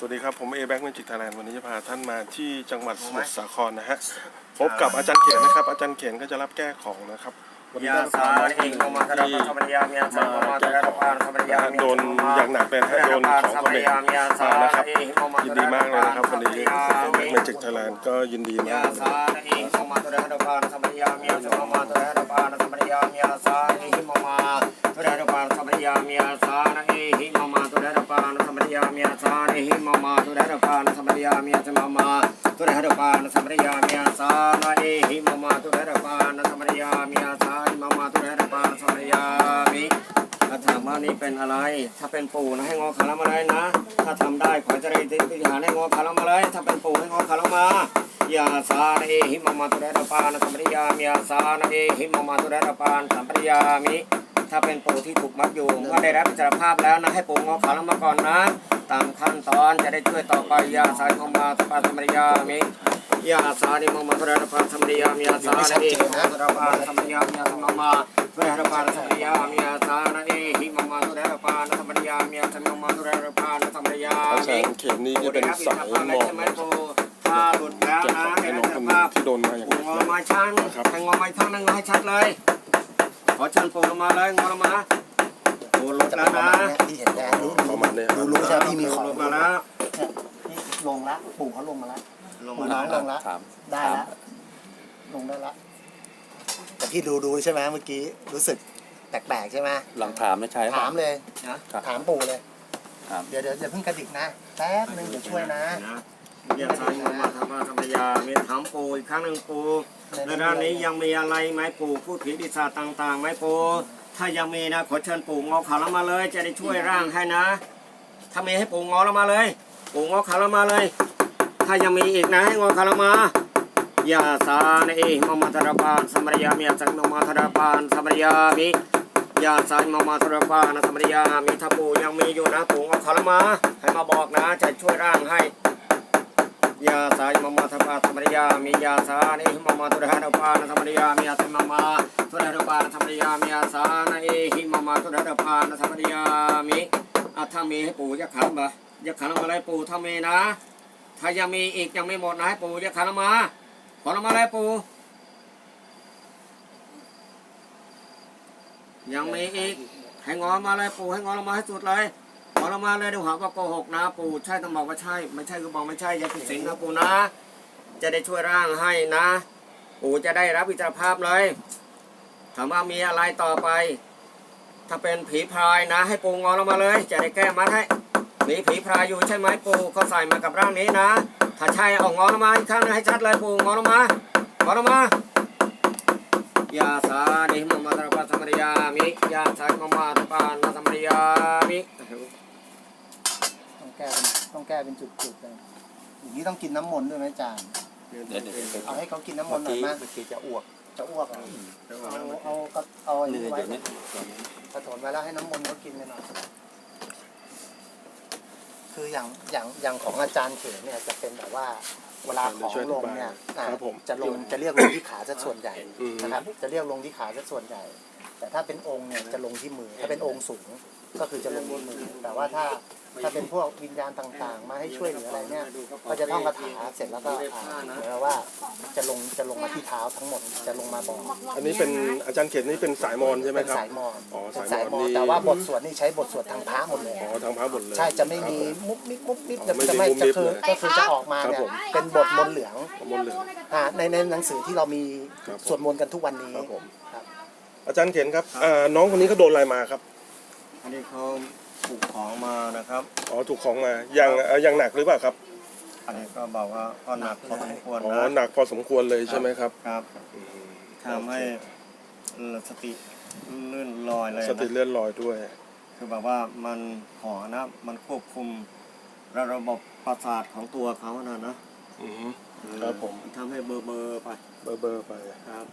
สวัสดีครับ ผมเอแบ็กเมจิกไทยแลนด์วันนี้จะพาท่านมาที่จังหวัดสมุทรสาครนะฮะพบกับอาจารย์เขียนนะครับ อาจารย์เขียนก็จะรับแก้ของนะครับวันนี้ยาได้สาพามาเองมาธรรมธรรมยามยาสามาธรรมธรรมยามโดนอย่างหนักเลยนะฮะโดนของเขมรมานะครับยินดีมากเลยนะครับวันนี้เอแบ็กเมจิกไทยแลนด์ก็ยินดีมายากเลยสาเองมาธรร มธรรมยามยาสามาธรรมธรรมยามยาสาเองมาธรรมธรรมยามยาสาเองมาธรรมธรรมยามยาสาเองมาธรรมธรรมยามยาสาธรรมยามยาสมาธรรมธรรมยามยาสาเองมาธรรมธรรมยามยาสามาธรรมธรรมยามิถ้าถามว่านี่เป็นอะไร ถ้าเป็นปู่นะให้งอขาลงมาเลยนะ ถ้าทำได้ขอเจริญติญาให้งอขาลงมาเลย ถ้าเป็นปู่ให้งอขาลงมายาสานเอหิมมาตุเรรปานสัมปริยามิยาสานะเอหิมมาตุเรรปานสัมปริยามิ ถ้าเป็นปู่ที่ถูกมัดอยู่เมื่อได้รับอิสรภาพแล้วนะให้ปู่งอขาลงมาก่อนนะ ตามขั้นตอนจะได้ช่วยต่อไปยาสายมมาตปาสัมริยามิยาสานิมมาตุเรรปานสัมริยามิยาสานะเอหิมมาตุเรรปาสมริยามิยาสมมาตุระปานสัมริยามิยาสานะเอหิมมาตุระปานสัมริยามิยาสมมาตุระปานสัมริยาอามิจารย์เขียนนี่จะเป็นสายหมอกถ้าหลุดแล้วนะให้น้องคนที่โดนมาอย่างนี้งอมาชันครับทางงอมาอีกข้างหนึงให้ชัดเลย ขอเชิญปูลงมาเลยงอลงมาปูหลุดจะแล้เป็วนประนะมาณเนี้ยที่เห็นแดงรู้ประมาณเนี้ย รู้รู้ใช่ไหมพี่มีของหลุดมาแล้วนี่ลงละปู่เขาลงมาละ ลงปู่มาน้องแล้ลวงละ ถามได้ละลงได้ละแต่พี่ดูดูใช่ไหมเมื่อกี้รู้สึกแปลกๆใช่ไหมลองถามนะใช่ถามเลยนะถามปู่เลยถามเดี๋ยวเดี๋ยวอย่าเพิ่งกระดิกนะแป๊บนึงเดี๋ยวช่วยนะ ยาสายมมาธรรมสัมปริยามีถามปูอีกครั้งหนึ่งปูในด้านนี้ยังมีอะไรไหมปูพูดผีปีศาจต่างๆไหมปูถ้ายังมีนะขอเชิญปู่งอขาลงมาเลย จะได้ช่วยร่างให้นะ ถ้ามีให้ปู่งอลงมาเลย ปู่งอขาลงมาเลย ถ้ายังมีอีกนะให้งอขาลงมายาสาเนเอมมาตระปานสัมรยามิยาสังมมาตระปานสัมรยามิยาสายมมาตระปานสมรยามิถ้าปู่ยังมีอยู่นะปู่งอขาลงมา ให้มาบอกนะ จะช่วยร่างให้ ยาสายมมาธปาธรรมริยามียาสานิมมาตุระหะปานธรรมริยามียาธรรมมาตุระหะปานธรรมริยามียาสานะเอหิมมาตุระหะปานธรรมริยามิอะถ้ามีให้ปู่ยักขันมายักขันมาเลยปู่ถ้ามีนะ ถ้ายังมีอีกยังไม่หมดนะให้ปู่ยักขันมาขอลงมาเลยปู่ยังมีอีกให้งอมาเลยปู่ให้งอลงมาให้สุดเลย ขอลงมาเลยเดี๋ยวหาว่าโกหกนะ ปู่ใช่ต้องบอกว่าใช่ ไม่ใช่ก็บอกไม่ใช่อย่าผิดศีลนะปู่นะ จะได้ช่วยร่างให้นะ ปู่จะได้รับอิสรภาพเลยถามว่ามีอะไรต่อไป ถ้าเป็นผีพรายนะ ให้ปู่งอลงมาเลย จะได้แก้มัดให้มีผีพรายอยู่ใช่ไหมปู่เขาใส่มากับร่างนี้นะถ้าใช่เอางอลงมาอีกครั้งนึงให้ชัดเลยปู่งอลงมางอลงมายาสาดิมมาตระปาสัมริยามิยาสายมมาตระปานาสัมริยามิ แก้เป็นต้องแก้เป็นจุดๆเลยอย่างนี้ต้องกินน้ำมนต์ด้วยไหมอาจารย์ เดี๋ยวเดี๋ยวเดี๋ยวเอาให้เขากินน้ำมเมื่อนต์หน่อยกี้มั้ยเมื่อกี้จะอ้วกจะอ้วกเหรอเอาเอาเอาเอาอันนี่นี้เดี๋ยวไว้นี้เดี๋ยวนี้ผสมไว้แล้วให้น้ำมนต์เขากินกันหน่อยคืออย่างอย่างอย่างของอาจารย์เขนเนี่ยจะเป็นแบบว่าเวลาของลงเนี่ยอะครับผมจะลงจะเรียกลงที่ขาซะส่วนใหญ่อืม นะครับ จะเรียกลงที่ขาซะส่วนใหญ่ แต่ถ้าเป็นองค์เนี่ยจะลงที่มือ ถ้าเป็นองค์สูงก็คือจะลงที่มือ แต่ว่าถ้า ถ้าเป็นพวกวิญญาณต่างๆ มาให้ช่วยเหลืออะไรเนี่ย ก็จะท่องคาถาเสร็จแล้วก็อ่าเหมือนกับว่าจะลงจะลงมาที่เท้าทั้งหมดจะลงมาบอกอันนี้เป็นอาจารย์เขียนนี่เป็นสายมอญใช่ไหมเป็นครับ สายมอญอ๋อเป็นสาสายยมมออญญนี่ แต่ว่าบทสวดนี่ใช้บทสวดทางพระหมดเลยอ๋อทางพระหมดเลย ใช่จะไม่มีมุบมิบมุบมิบอ๋อไม่จะมีไม่มุบมิจะบคือเลยก็คือจะออกมาครับเนี่ยผม เป็นบทมนต์เหลืองมนต์เหลือง อ่าในในหนังสือที่เรามีครับผม สวดมนต์กันทุกวันนี้ครับผม ครับอาจารย์เขียนครับอ่าน้องคนนี้เขาโดนอะไรมาครับ อันนี้เขา ถูกของมานะครับ อ๋อถูกของมาอย่างเอ่ออย่างหนักหรือเปล่าครับอันนี้ก็บอกว่าก็หนักพอสมควรอ๋อนะหนักพอสมควรเลยใช่ไหมครับครับอืมทำให้สติลื่นลอยเลยสตินะเลื่อนลอยด้วย คือแบบว่ามันหอนะ มันควบคุมระบบประสาทของตัวเขานะนะอืม ครับผม นทำให้เบอร์เบอร์ไปเบอร์เบอร์ไป ครับ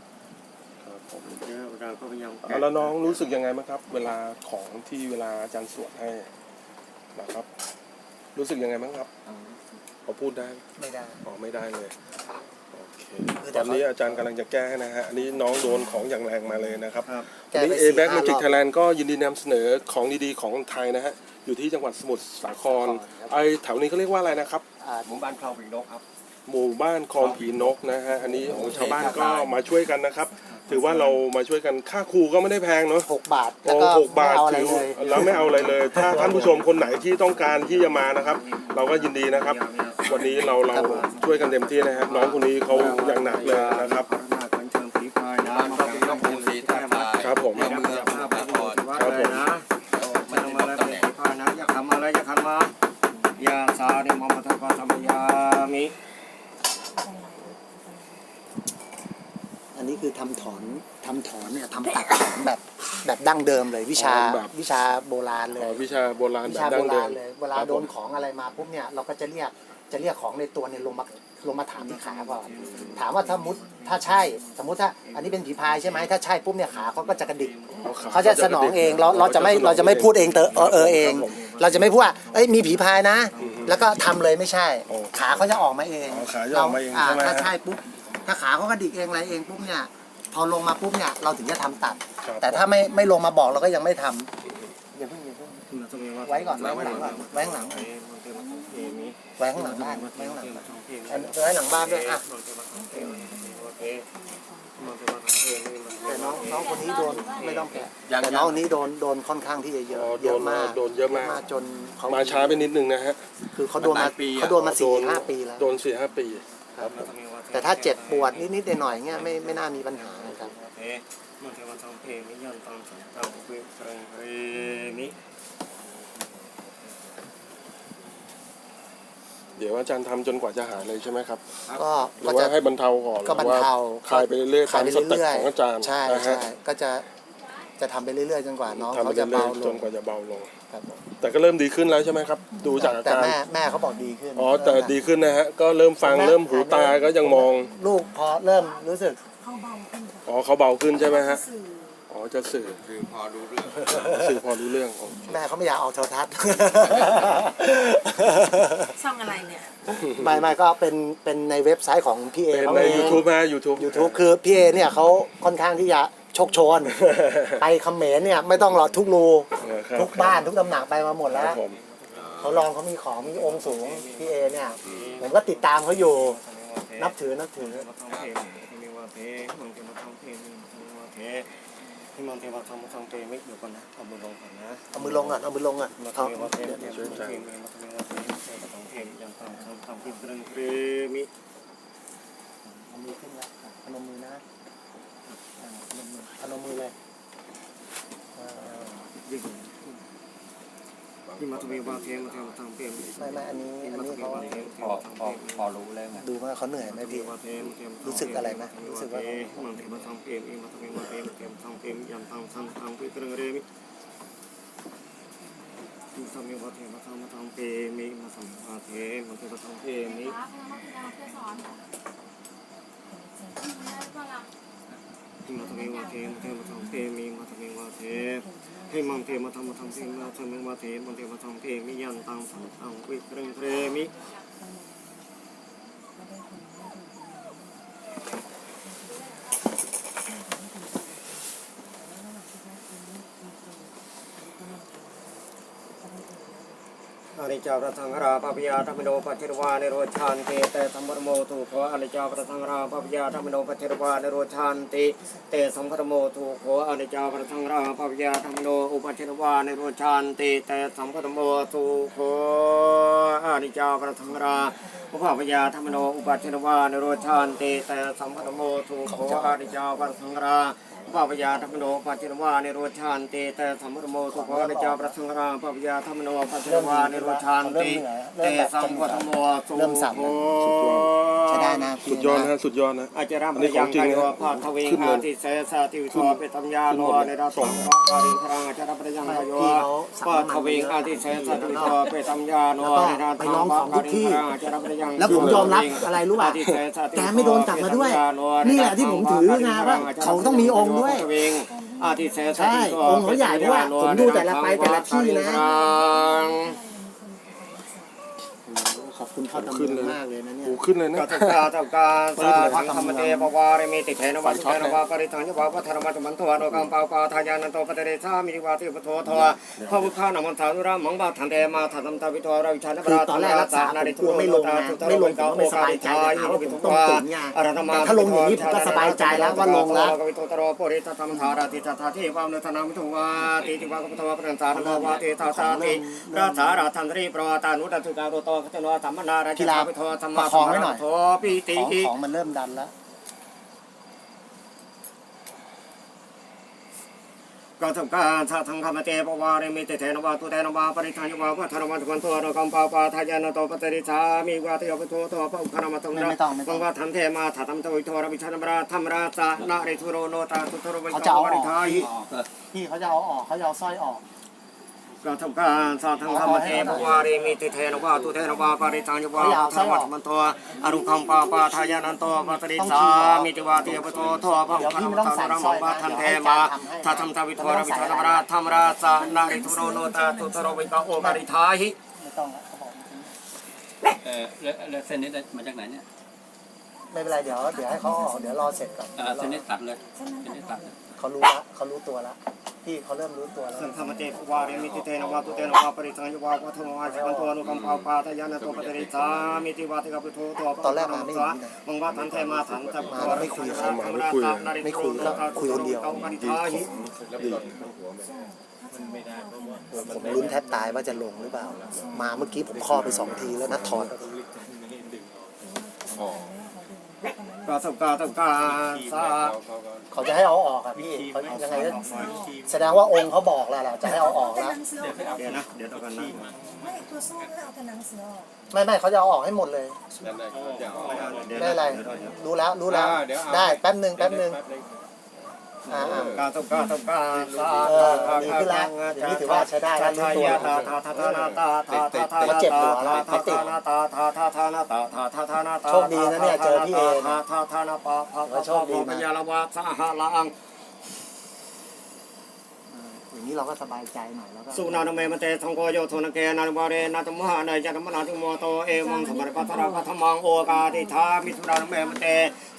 ครับผมเนี่ยเราก็พยายามอะแล้วน้องรู้สึกยังไงบ้างครับ เวลาของที่เวลาอาจารย์สวดให้นะครับ รู้สึกยังไงบ้างครับอ๋อพอพูดได้ไม่ได้อ๋อไม่ได้เลยเตอนนี้อาจารย์กำลังจะแก้ให้นะฮะอันนี้น้องโดนของอย่างแรงมาเลยนะครับครับแก้อันไปนี้สี่ A Back ห้าร Magic อบ Thailand ก็ยินดีนำเสนอของดีๆของไทยนะฮะอยู่ที่จังหวัดสมุทรสาครครับไอแถวนี้เขาเรียกว่าอะไรนะครับอ่าหมู่บ้านคลองปีนกครับหมู่บ้านคลองผีนกนะฮะอันนี้ของชาวบ้านก็มาช่วยกันนะครับ ถือว่าเรามาช่วยกันค่าครูก็ไม่ได้แพงเนาะหกบาทโอ้แล้วก็หกบาทไม่เอาอะไรถือเลยแล้วไม่เอาอะไรเลย ถ้าท่านผู้ชมคนไหนที่ต้องการที่จะมานะครับ เราก็ยินดีนะครับ วันนี้เราเราช่วยกันเต็มที่นะครับ น้องคนนี้เขาอย่างหนักเลยนะครับ เชิญผีพายนะมาเป็น ก็ภูสีท่าทราย ครับผม เมืองสมุทรสาคร วัดเลยนะ มัน ทำ จะ มา มี แล้ว ตำ เป็ แห น น่ง ผีพายนะอย่าทำอะไรอย่าทำมายาสานิมมัทปะธรรมยามิ อันนี้คือทำถอนทำ ถอนเนี่ยทำตัดถอนแบบแบบดั้งเดิมเลยวิชาอ๋อแบบ วิชาโบราณเลอ๋อย วิชาโบราณวิแบบชาดั้โบงเดิรามณเลยเวลาครับโดผมนของอะไรมาปุ๊บเนี่ยเราก็จะเรียกจะเรียกของในตัวเนี่ยลงมาลงมาถามที่ขาก่อนถามว่าถ้ามุดถ้าใช่สมมุติถ้าอันนี้เป็นผีพายใช่ไหมถ้าใช่ปุ๊บเนี่ยขาเขาก็จะกระดิกเขาจะสนองเองเราเราจะไม่เราจะไม่พูดเองเตอเออเออเองเราจะไม่พูดว่าเอ้ยมีผีพายนะ แล้วก็ทำเลยไม่ใช่ขาเขาจะออกมาเองอ๋อขาจะออกมาเองรใช่ไหม ถ้าฮะใช่ปุ๊บถ้าขาเขากระดิกเองอะไรเองปุ๊บเนี่ย พอลงมาปุ๊บเนี่ยเราถึงจะทำตัด ครับแต่ถ้าไม่ไม่ลงมาบอกเราก็ยังไม่ทำไว้ก่อนไว้ข้างหลังก่อนไว้ข้างหลัง ไว้ข้างหลังบ้านไว้ข้างหลังบ้านอันไว้หลังบ้านด้วยอะแต่น้องน้องคนนี้โดนไม่ต้องแกะยังแต่น้องคนนี้โดนโดนค่อนข้างที่จะเยอะอ๋อเยอะมากโดนเยอะมาก จนเขามาช้าไปนิดนึงนะฮะคือเขาโดนมาเขาโดนมาสี่ห้าปีแล้วโดนสี่ห้าปี ครับแต่ถ้าเจ็บปวดนิดๆหน่อยๆเงี้ยไม่ไม่น่ามีปัญหา นะครับมันเทวันทองเพลงนิยมตองสังตองวิเรงเรมิเดี๋ยวอาจารย์ทำจนกว่าจะหายเลยใช่ไหมครับ ก็หรืก็อว่าจะให้บรรเทาก่อนก็บรรเทาหอว่าคลายไปเรื่อยๆคลาตายมไปสเต็ปเรื่อยของอาจารย์ใช่นะใช่ฮะก็จะจะทำไปเรื่อยๆจนกว่าน้องทำไปเขาจะเรื่อเบายลๆจงนกว่าจะเบาลง ครับผมแต่ก็เริ่มดีขึ้นแล้วใช่ไหมครับ ดูจากอาแต่การแม่แม่เขาบอกดีขึ้นอ๋อแต่ดีขึ้นนะฮะก็เริ่มฟังแม่เริ่มหูตาก็ยังมอง ลูกพอเริ่มรู้สึก เขาเบาขึ้นค่ะอ๋อเขาเบาขึ้นใช่ไหมฮะสื่ออ๋อจะสื่อคือพอรู้เรื่องสื่อพอรู้เรื่องโอเคแม่เขาไม่อยากออกโทรทัศน์ ช่องอะไรเนี่ย ไม่ไม่ก็เป็นเป็นในเว็บไซต์ของพี่เอเป็นเขาใน เอง YouTube ฮะ YouTube YouTube คือพี่เอเนี่ยเขาค่อนข้างที่จะโชคโชน ไปเขมรเนี่ยไม่ต้องหรอกทุกรู เออครับทุกบ้านทุกตำหนักไปมาหมดคแล้รัว บผมเขาลองเขามีของมีองค์สูงพี่เอเนี่ย ผมก็ติดตามเขาอยู่ นับถือนับถือ ทองเพลงมีว่าเพมันเทวันทองเพลงมาเพที่มันเทวันทองทองเพลงไม่เดี๋ยวก่อนนะเอามือลงก่อนนะเอามือลงอะเอามือลงอะมาเอาทำว่าเพลงช่วยเพลงมาทำว่าเพลงทองเพลงยังทำทำทำพิมพ์เรื่องเพลงมิเอามือขึ้นแล้วอะพนมมือนะอ่าพนมมือพนมมือเลยอ่ายิ่ง ที่มาทำว่าเพลงมาทำทำเพลงไม่ไม่อันนี้อันนี้เขาพอพอพอรู้แล้วไงดูว่าเขาเหนื่อยไหมพี่ว่าเพลงรู้สึกอะไรไหมรู้สึกว่ามันเทมาทำเพลงเองมาทำว่าเพลงเทมทำเพลงยันทำทำทำพิมพ์เรื่องเรมิที่ทำว่าเพลงมาทำมาทำเพลงมีมาทำว่าเพลงมาทำมาทำเพลงนี้ ทมาทำเองว่าเทมเทมาทำเทมีมาทำเองว่าเทมให้มังเทมาทำมาทำเพลงมาทำเองว่าเทมมังเทมาทำเทมียันตังสังตังวิเรงเทมิ อริจาพระสังราปปิยาธรรมโนปัจจิรวานิโรชานติแต่สัมปรโมตุโขอริจาพระสังราปปิยาธรรมโนปัจจิรวานิโรชานติแต่สัมปรโมตุโขอริจาพระสังราปปิยาธรรมโนอุปัจจิรวานิโรชานติแต่สัมปรโมตุโขอริจาพระสังราอุปปยาธรรมโนอุปัจจิรวานิโรชานติแต่สัมปรโมตุโขอริจาพระสังรา ปปยาธรรมโนปัจจิรวานิโรชานติแต่สัมมรโมสุขอริจาประสังราปปยาธรรมโนปัจจิรวานิโรชานติแต่สัมปัตโมสุเริ่มสับโใช้ได้นะพี่สุดยอดนะฮะสุดยอดนะอาจารย์อันนี้พขอยังงจริงไกนะวพาทวิงขึ้นหมอาดทิเสสาติวิทอเปตัญญาโนในรัตสังฆปาริครังอาจารย์พยังไกวพาทวิงอาทิเสสาติวิทอเปตัญญาโนในรัตสังฆปาริครังอาจารย์พยังแล้วผมยอมรับอะไรรู้ป่ะแกไม่โดนจับมาด้วย นี่แหละที่ผมถือนะว่าเขาต้องมีองค์ด้วยอาทิเสสาใช่องค์เขาใหญ่เพราะว่าผมดูแต่ละไปแต่ละที่นะสขอบ คุณพ่อตำรขึ้วนจเลยมากเลยนะเนี่ยโอ้ขึ้นเลยนะ กัตกาตกาสาทังธรรมเตปวาริมิติเทนวัสุเทนวาปริทังยภาพัทรมัตมันตัวโนกัมปาปาทายานันโตปเตเรชามิริวาติปโททวะพระพุทธานามันสานุรามังบาทันเตมาทันตวิทวราวิชานปคือราตอนแรกรักษาผมกลัวไม่ลงนะไม่ลงผมก็ไม่สบายใจเลยหาว่าผมต้องตุ๋นไงแต่ถ้าลงอย่างนี้ผมก็สบายใจแล้วว่าลงแล้ววิโตตโรปริตธรรมธาราติตถาเทวามเนธนามิทุวาติติวากปตวะปรันสารโมวาติตาสาติราชาราทันตรีปรวตานุตัตุกาโรโตขจโนธรรมนาราชาวิทวธรรมะโทปิติของของมันเริ่มดันแล้วก็ทำการชาทังคำเตปวาริมิเตเทนวาตุเทนวาปริธานยวาพัทรวันตุกันตัวรกัมปาปาทายานโตปตริชามีวาตยปโตโตปอุคณมัตงระบังวาทันเทมาถาตัมตวิทวรวิชานบราธรรมราชานาริทุโรโนตาตุตโรวิกาปริทายออกเออพี่เขาจะเอาออกเขาจะเอาสร้อยออก ก็ทำการชาทังคำเตปวาริมิเตเทนวาตุเทนวาปริธานยวาพัทรวันตุกันตัวอรุคัมปาปาทายานโตปตริชามีติวาตยปโตโตปอุคณมัตงระบังวาทันเทมาถาตัมตวิทวรวิชานบราธรรมราชานาริทุโรโนตาตุตโรวิกาโอปริทายไม่ต้องแล้วเขาบอกเออแล้วแล้วเส้นนี้ได้มาจากไหนเนี่ยไม่เป็นไรเดี๋ยวเดี๋ยวให้เขาออกเดี๋ยวรอเสร็จก่อนอ่าเส้นนี้ตัดเลยเส้นนี้ตัดเลยเขารู้ละเขารู้ตัวละ พี่เขาเริ่มรู้ตัวแล้วสังฆมเตปวาริมิติเตนวาตุเตนวาปริสังยวาวัฒนวาชิวันตัวนุกัมปาปาทยานตัวปฏิริสามิติวาติกับพุทโตัวตอนแรกมาไม่มีนะมังวาทันเทมาทันจับมาแล้วไม่คุยกับใครไม่คุยก็คุยคนเดียวผมลุ้นแทบตายว่าจะลงหรือเปล่า มาเมื่อกี้ผมข้อไปสองทีแล้วนัดถอน กาสกาสกาสาเขาจะให้เอาออกอะพี่เขายังไงก็แสดงว่าองค์เขาบอกแล้วล่ะจะให้เอาออกแล้วหนังสือออกเดี๋ยวนะเดี๋ยวตกันนะไม่ตัวโซ่ไม่เอาแต่หนังเสือออกไม่ไม่เขาจะเอาออกให้หมดเลยได้เป็นไรรู้แล้วรู้แล้วได้แป๊บหนึ่งแป๊บหนึ่ง อ่าอ่า กาตกาตกาสาเออดีขึ้นแล้วอย่างนี้ถือว่าใช้ได้แล้วรู้ตัวตาตาตาตานาตาตาตาตาเขาเจ็บหัวแล้วเขาติดนาตาตาตาตานาตาตาตาตานาตาโชคดีนะเนี่ยเจอพี่เอนะตาตานาปาปาโชคดีนะพยาลวาสหลัง อย่างนี้เราก็สบายใจหน่อยแล้วก็สุนาเมมเตสังโฆโยโทนเกนาบาเรนาตมหาเนยจัตมนาตุโมโตเอวังสมรปัทราปัทมังโอกาติธามิสุนาเมมเต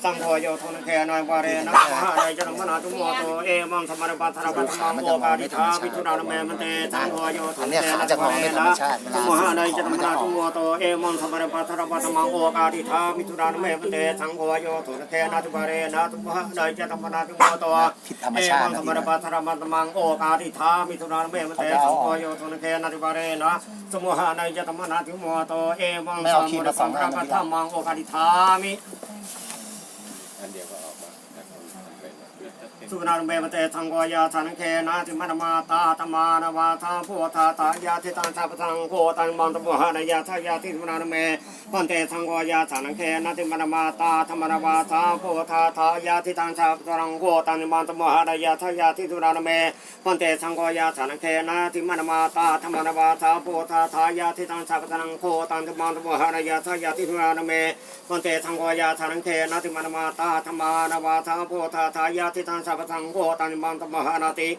สังโฆโยโทนเกนาบาเรนาตมหาเนยจัตมนาตุโมโตเอวังสมรปัทราปัทมังโอกาติธามิสุนาเมมเตสังโฆโยโทนเกนาบาเรนาตมหาเนยจัตมนาตุโมโตเอวังสมรปัทราปัทมังโอกาติธามิสุนาเมมเตสังโฆโยโทนเกนาบาเรนาตมหาเนยจัตมนาตุโมโตเอวังสมพี่รปัทราปัทมังโอกาติธามิทุนาเมมเตสุโฆโยโทนเกนาิบาเรนะสมุหานายจตมนาติโมโตเอวังสมุรปัทราปัทมังโอคาติธามิอันเดียวก็ สุนารุเบมเตทังโกยาสันเคนาติมนมาตาตมานาวาทาโพธาตายาทิตังชาปทังโคตังมันตโมหานายาทายาทิสุนารุเมพันเตทังโกยาสันเคนาติมนมาตาธรรมนาวาทาโพธาตายาทิตังชาปทังโคตังมันตโมหานายาทายาทิสุนารุเมพันเตทังโกยาสันเคนาติมนมาตาธรรมนาวาทาโพธาตายาทิตังชาปทังโคตังมันตโมหานายาทายาทิสุนารุเมพันเตทังโกยาสันเคนาติมนมาตาธรรมานาวาทาโพธาตายาทิตังชาปทังโคตังมันตมหานาติ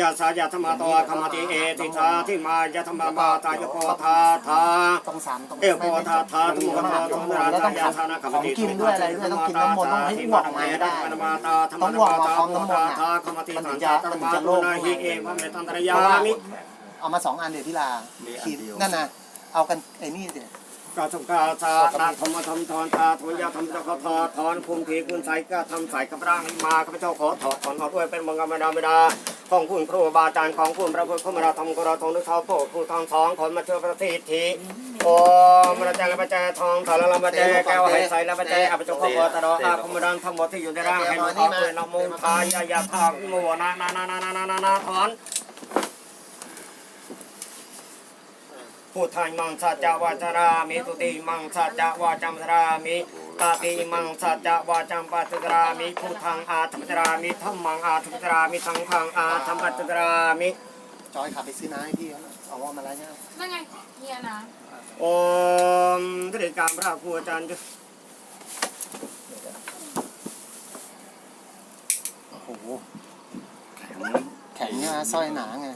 ยาสายาธรรมะตัวคมติเอติชาทิมายาธรรมะมาตายโพธาทาต้องสามต้องเอโพธาทาตุมโพธาตุมราแล้วตาต้องยาทำธานะคขมองติกินด้วยอะไรด้วยต้องกินน้ำมนต์ต้องให้อ้วกออกมาให้ได้มาตาธรรมต้องอ้วกออกมาพร้อมโพน้ำมนธาต์ทาอะคมติมันถึสังงจะจาตมันมาถึงจะตุโล่งนาหิเอวัมเมตันตรยามิเอามาสองอันเดี๋ยวที่ลาขีดนั่นน่ะเอากันไอ้นี่เดี๋ยว กาสกาชานาธรรมธรรมทอนทาทุยาธรรมจักรทอถอนภูมิผีคุณใสก็ทำใส่กับร่างให้มาข้าพเจ้าขอถอดถอนเอด้วยเป็นมังกรมดาไม่ดาของคุณครูบาอาจารย์ของคุณพระพุทธคุณเราทำกุราทองนึกเท้าโปครูทองสองคนมาเชื่อประสิทธิโอมรจังปัจจัยทองถาละละปัจจัยแก้วให้ใสละปัจจัยอภิจงขบตรออาคุมดังทั้งหมดที่อยู่ในร่างให้มันขอเป็นนโมทายายาทางโมนานานานานานานาถอน พุทธังมังสัจจวาจารามิตุติมังสัจจวาจัมสรามิตาติมังสัจจวาจัมปัจจรามิพุทธังอาธัมจรามิธัมมังอาธัมจรามิสังฆังอาธัมปัจจรามิจอยขับไปซื้อน้ำให้พี่เขาเอาว่ามาแล้วเนี่ยนั่นไงเนี่ยนะโอมตริกรรมพระครูอาจารย์โอ้โหแข็งแข็งเนี่ยนะสร้อยหนาไง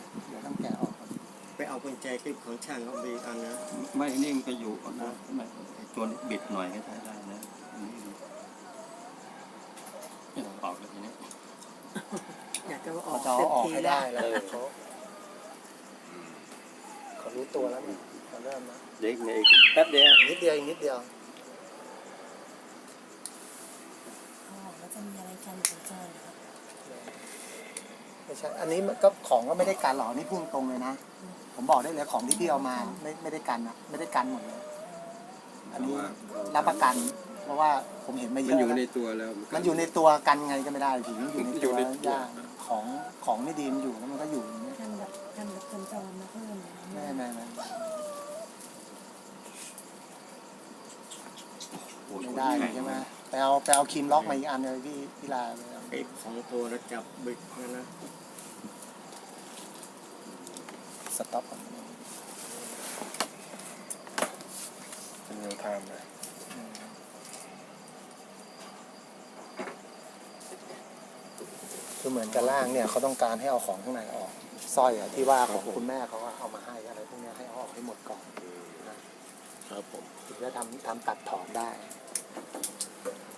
ไปเอากุญแจคลิปของช่างเขาบีอันนะไม่นี่มันก็อยู่นะไม่จวนบิดหน่อยก็ใช้ได้นะอันนี้ดูไม่ต้องออกเลยทีนี้อยากจะว่าอเขาอกจะเอาออกเต็มทีให้แล้ได้วแล้วเขาเขารู้ตัวแล้วเนี่ยเขาเริ่มแล้วเด็กเนี่ยอีกแป๊บเดียวนิดเดียวอีกนิดเดียวอ๋อแล้วจะมีอะไรกันถึงเจอเหรอครับไม่ใช่อันนี้มันก็ของก็ไม่ได้กันหรอกนี่พุ่งตรงเลยนะ ผมบอกได้เลยของที่พี่เอามาไม่ไม่ได้กันอะไม่ได้กันหมดเลยอันนี้รับประกัน เพราะว่าผมเห็นมาเยมันอะอยู่ในแล้วตัวแล้วมันอยู่ในตัวกันไงก็ไม่ได้ผีมันอยู่ในอยู่ตัวในตัวยากของของไม่ดีมันอยู่แล้วมันก็อยู่อย่างเงี้ยกันแบบกันแบบคนจรมาเพิ่มอะไรไม่เงี้ยไม่ไม่ไม่ได้ใช่ไหมไปเอาไปเอาครีมล็อกมาอีกอันเลยพี่พี่ลาเลยเอาไอ้สองตัวแล้วจับบิดนะนะ สต็อปก่อนเป็นเรียลไทม์เลยคือเหมือนกับล่างเนี่ยเขาต้องการให้เอาของข้างในออกสร้อยอะที่ว่าของคุณแม่เขาอะเอามาให้อะไรพวกเนี้ยให้เอาออกให้หมดก่อนครับผมถึงจะทำทำตัดถอนได้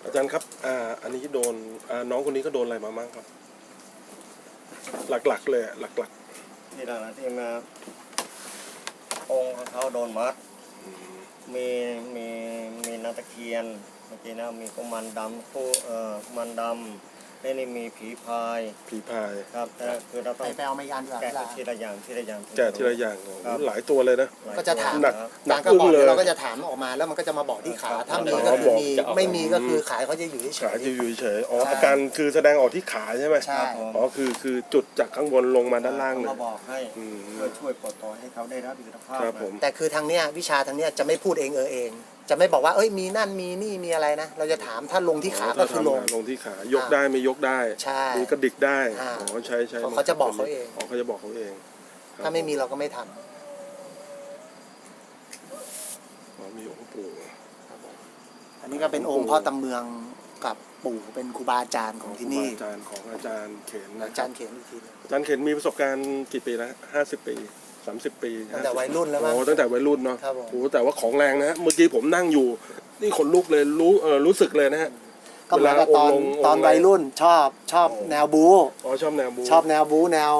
อาจารย์ครับอ่าอันนี้โดนอ่าน้องคนนี้ก็โดนอะไรมาบ้างครับ หลักๆเลยอะหลัก ที่นั่นนะที่มาองค์ของเขาโดนมัด มีมีมีนาตะเคียนเมื่อกี้นะมีกุมันดำคู่เอ่อมันดำ แล้วนี่มีผีพายๆผีพายครับแต่คือเราต้ไปองไปเอามาอีกอันดีกว่าแกะพี่ลาทีละอย่างทีละอย่าง แกะทีละอย่างโอ้โหครับ หลายตัวเลยนะหลายก็จะถามหนักครับหนักก็อึ้งบอกเลเดี๋ยยวเราก็จะถามออกมาแล้วมันก็จะมาบอกที่ขาถ้ามีก็คือมีจะออกไม่มีก็คือขายเขาจะอยู่เฉขายจะอยู่เฉยๆอ๋อใช่ อาการคือแสดงออกที่ขาใช่ไหมใช่ครับผมอ๋อคือคือจุดจากข้างบนลงมาด้านล่างเลย มาบอกให้อืม เพื่อช่วยปลดปล่อยให้เขาได้รับอิสรภาพครับผม แต่คือทางเนี้ยวิชาทางเนี้ยจะไม่พูดเองเออเอง จะไม่บอกว่าเอ้ยมีนั่นมีนี่มีอะไรนะ เราจะถามถ้าลงที่ขาก็ถ้าคือลงทำงานลงที่ขายกได้ไม่ยกได้ใช่มีกระดิกได้อ่าอ๋อใช่ใช่เขาเขาจะบอกเขาเอง อ๋อเขาจะบอกเขาเองครับถ้าไม่มีเราก็ไม่ทำอ๋อมีองค์ปู่อันนี้ก็เป็นองค์พ่อตำเมืองกับปู่เป็นครูบาอาจารย์ของที่นี่ อาจารย์ของอาจารย์เขนนะอาจารย์เขียนอีกทีหนึงอาจารย์เขนมีประสบการณ์กี่ปีแล้วห้าสิบปี สามสิบปีตั้งแต่วัยรุ่นแล้วมั้ง โอ้ตั้งแต่วัยรุ่นเนาะครับผม โอ้แต่ว่าของแรงนะฮะเมื่อกี้ผมนั่งอยู่ นี่ขนลุกเลยรู้เออรู้สึกเลยนะฮะ ก็เหมือนกับตอนเวลาองค์ลงตอนวัยรุ่นชอบชอบแนวบู๊อ๋อชอบแนวบู ชอบแนวบู๊แนว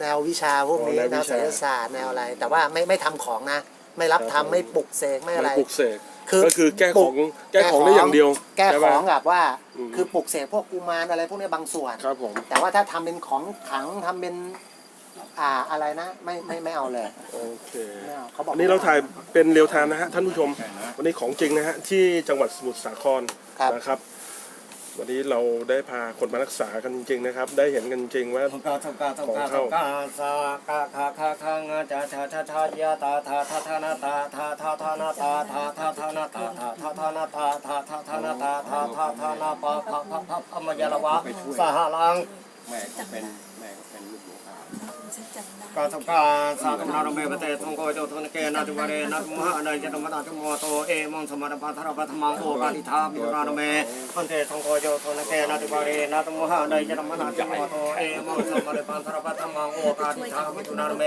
แนววิชาพวกนี้อ๋อแนวแนวิวชาศิลศาสตร์แนวอะไร แต่ว่าไม่ไม่ทำของนะ ไม่รับครับผมทำไม่ปลุกเสกไม่อะไร ปลุกเสกคือก็คือแก้ของปลุก แก้ของได้อย่างเดียวแก้ใช่ขปะ องแบบว่า อืม คือปลุกเสกพวกกุมารอะไรพวกนี้บางส่วน ครับผม แต่ว่าถ้าทำเป็นของขลังทำเป็น อ่าอะไรนะไม่ไม่ไม่เอาเลยโอเคไม่เอาเขาบอกอันนี้เราถ่ายเป็นเรียวไทม์นะฮะท่านผู้ชม วันนี้ของจริงนะฮะที่จังหวัดสมุทรสาครครับนะครับ วันนี้เราได้พาคนมารักษากันจริงๆนะครับ ได้เห็นกันจริงว่าทุกาทุกาทุกาทุกาสากาคาคาคังอาจาชาชาชายาตาทาทาทานาตาทาทาทานาตาทาทาทานาตาทาทาทานาตาทาทาทานาตาทาทาทานาปะพะพะพะพะมยาลวะสหลัง แม่ก็เป็นแม่ก็เป็นลูกหลวงตาฉันจำได้ กาทุกาสากนาเมปเตทงโกโจทุนเกนาจุวเรนัตมหาเนยจตมนาจุโมโตเอมงสมารปัทรปัทมังโอกาลิธามิราเมพันเตทงโกโจทุนเกนาจุวเรนัตมหาเนยจตมนาจุโมโตเอมงสมารปัทรปัทมังโอกาลิธามิราเม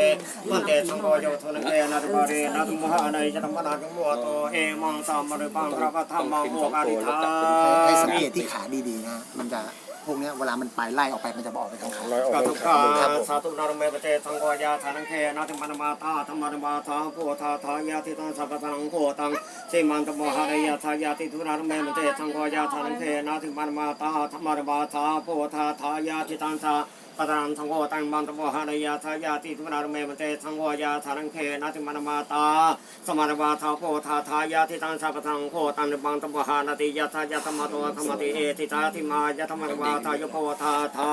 พันเตทงโกโจทุนเกนาจุวเรนัตมหาเนยจตมนาจุโมโตเอมงสมารปัทรปัทมังโอกาลิธาให้สังเกตที่ขาดีๆนะมันจะ พวกเนี้ยเวลามันไปไล่ออกไปมันจะบอกไปทางขาร้อยออกกาทาทุงกขาขาสาธุนารเมปเตสังโฆยาทานังเคนะธรรมนมาตาธรรมนมาตาโพธาทายาติตังสัพพะตังโคตังสิมันตมหารยาทายาติทุนารเมปเตสังโฆยาทานังเคนะธรรมนมาตาธรรมนมาตาโพธาทายาติตังสัพ ปะตังสังโฆตังบันตโมหารยาทายาติทุนารเมปเตสังโฆยาทานังเคนะธรรมนมาตา สมานมาตาโพธาทายาติตังสัพพะตังโคตังบังตโมหารติยาทายาธรรมโตธรรมติเอติตาติมายาธรรมนมาตายโพธาทา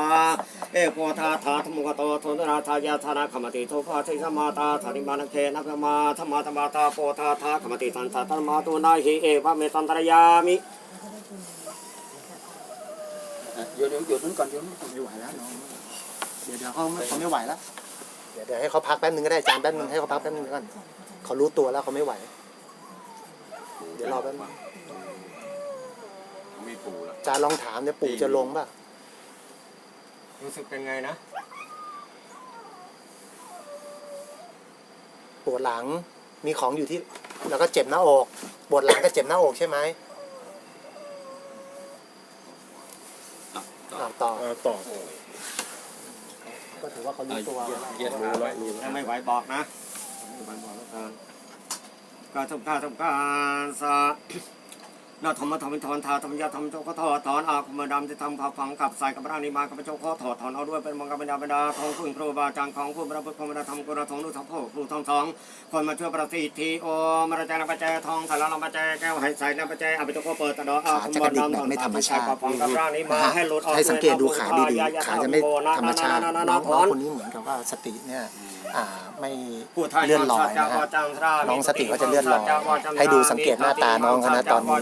เอโกธาธาธรรมกโตโทนราธายาธานาขมติโทภาสิสมาตาธาริมานเคนะพมาธรรมาธรรมาตาโพธาธาขมติสันสัตตมาตุนาหิเอวะเมตันตรยามิเดี๋ยวเดี๋ยวหยุดนั้นก่อนเดี๋ยวนั้นก่อนไม่ไหวแล้วน้อง เดี๋ยวเดี๋ยวเขาไม่เขาไม่ไหวแล้วเดี๋ยวเดี๋ยวให้เขาพักแป๊บนึงก็ได้อาจานแป๊บนึงให้เขาพักแป๊บนึงก่อนเขารู้ตัวแล้วเขาไม่ไหว เดี๋ยวรอแป๊บนึงมีปู่ละอาจารย์ลองถามเนี่ยปู่จะลงป่ะรู้สึกเป็นไงนะ ปวดหลังมีของอยู่ที่ แล้วก็เจ็บหน้าอกปวดหลังก็เจ็บหน้าอกใช่ไหมอะต่ออ่าต่อ ก็ถือว่าเขารู้ตัวเย็ดรู้แล้วรู้แล้วถ้าไม่ไหวบอกนะไม่ไหวบอกแล้วกันการทำการทำการสะ นาธรรมธรรมทอนทาธรรมยาธรรมโจขอถอดถอนอาคุมดำที่ทำขับฝังกับใส่กับร่างนี้มากับโจขอถอดถอนเอาด้วยเป็นมังกรบรรดาบรรดาของคุณครูบาอาจารย์ของคุณพระพุทธพระบรรดาธรรมกุระทองนุทัพโพครูทองสองคนมาช่วยประสิทธิโอมรจานาปัจจัยทองสารลำปัจจัยแก้วไหใส่น้ำปัจจัยอภิโตโคเปิดตะดออาคุมจะบกระดิกดำแบบไม่ธรรมชาติฝังกับร่างนี้มาให้หลุดออกให้สังเกตดูขาดีๆขาจะไม่ธรรมชาติน้องคนนี้เหมือนกับว่าสติเนี่ยไม่เลื่อนลอยนะฮะน้องสติเขาจะเลื่อนลอยให้ดูสังเกตหน้าตาน้องเขานะตอนนี้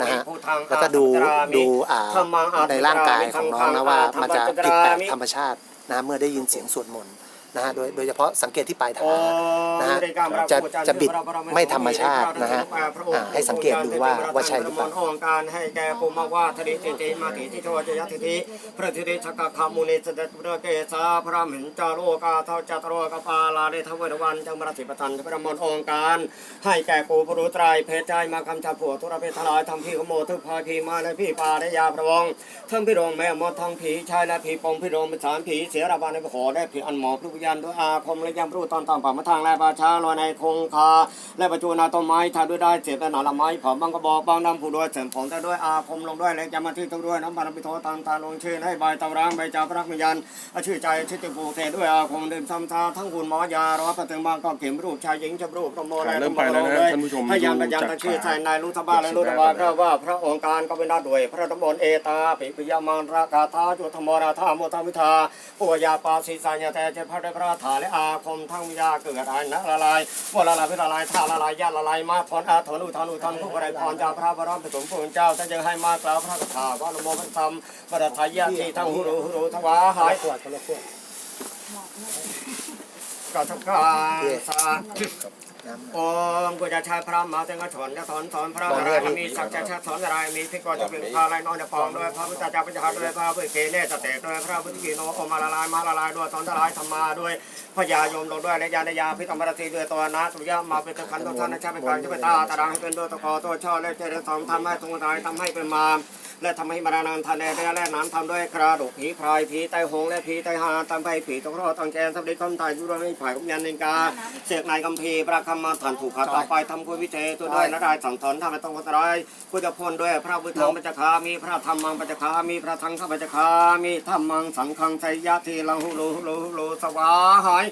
นะฮะแล้วก็ดูดูอ่าในร่างกายของน้องนะว่ามันจะผิดแปลกธรรมชาตินะเมื่อได้ยินเสียงสวดมนต์ นะฮะโดยโดยเฉพาะสังเกตที่ปลายเท้านะฮะจะจะบิดไม่ธรรมชาตินะฮะอ่าให้สังเกตดูว่าว่าใช่หรือเปล่าองค์การให้แก่ภูมิว่าทริติติมาติทิโทจยติติพระธิติชกคามุนิสเดตุระเกสาพระมินจาโลกาเทาจัตโรกปาลาเดทเวรวันจังมรสิปตันพระมนองค์การ ให้แก่กูปรุตรายเพชรใจมาคำชาผัวทุรเพทลายทำพี่ขโมทุกพายพีมาและพี่ปาได้ยาพระวงทั้งพี่โรงแม่มดทั้งผีชายและผีปงพี่โรงเป็นสารผีเสียระบาดในขอได้ผีอันหมอพระวิญญาณด้วยอาคมและยำรู้ตอนตามป่ามาทางและปาชาลอยในคงคา และประจูนาต้นไม้ทาด้วยได้เสียแต่หนาละไม้ผอมบางกระบอกบางดำผู้ด้วยเสริมผงแต่ด้วยอาคมลงด้วยและจำมาที่ต้องด้วยน้ำบารมีโทตามตาลงชื่อให้ใบตำร้างใบจาพระมิญญาณอาชื่อใจชื่อติปูเทด้วยอาคมเดิมซ้ำซาทั้งคุณหมอยาร้อยประตึงบางก็เข็มรูปชายหญิงจะรูปประโมและเริ่มไปแล้วนะฮะท่านผู้ชมให้ยานปัญญาตั้งชื่อใส่นายรุทบาและรุทบาพระว่าพระองค์การก็เป็นนาด้วย พระธรรมนเอตาปิปิยามันราคาทาจุธรรมราธาโมทาวิทาปุยาปาสีสายาแต่เจพระได้พระถาและอาคมทั้งวิยาเกิดอันนะละลายว่าละลายพิละลายท่าละลายญาละลายมาถอนอาถอนอุทานอุทานผู้บริพรจากพระบรมผสมพระเจ้าถ้าจะให้มากล่าวพระคาถาว่าละโมพันธรรมปรัตถายาทีทั้งหูรูหูรูทวาหาย ก็ทุกกาสาอมกุจะชายพระมาเตงกถอนจะถอนถอนพระอะไรมีสักจะชัดถอนอะไรมีพิกรจะเป็นพระอะไรนอนจะปองด้วยพระพุทธเจ้าปัญญาด้วยพระพุทธเกเนตเตด้วยพระพุทธกีโนโอมาละลายมาละลายด้วยถอนละลายธรรมาด้วยพญายมลงด้วยและยานยาพิธรรมรตีด้วยตัวนะสุริยมาเป็นตะขันตัวท่านชาเป็นการจะเป็นตาตารางให้เป็นตัวยตะกอตัวช่อและเจริญทองทำให้ตรงตายทำให้เป็นมา และทำให้มารานันทันแดและและน้ำทำด้วยกระดูกผีพรายผีไตหงและผีไตหาทำไปผีตรงรอตังแกนทำได้คำถ่ายยุรไม่ฝ่ายกุญยันนิงกาเสกนายกัมพีประคำมาถันถูกขาต่อไปทำคุยวิเทตัวด้วยและได้สั่งสอนทำให้ต้องอันตรายพุทธพลด้วยพระพุทธังปัจจคามีพระธรรมังปัจจคามีพระทังขปัจจคามีธรรมังสังฆังไสยะทีลังหุโลหุโลหุโลสวาหาย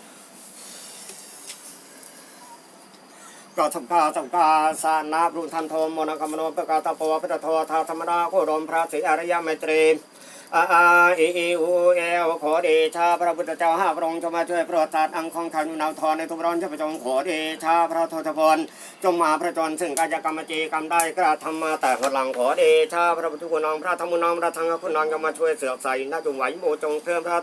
ก็ทำกาทำกาสานาปรุทันโทมนกรรมโนปกาตาปวะพิตโทธาธรรมนาโคดมพระศรีอริยเมตรีอาอาอีอีอูเอวขอเดชาพระพุทธเจ้าห้าพระองค์จงมาช่วยโปรดตัดอังของขันนาวทรในทุกร้อนจะประจงขอเดชาพระทษพรจงมาพระจนซึ่งกายกรรมจีกรรมได้กระทำมาแต่พลังขอเดชาพระพุทธคุณนองพระธรรมุนองพระธรรมคุณนองจงมาช่วยเสือกใส่น่าจงไหวโมจงเพิ่มพระ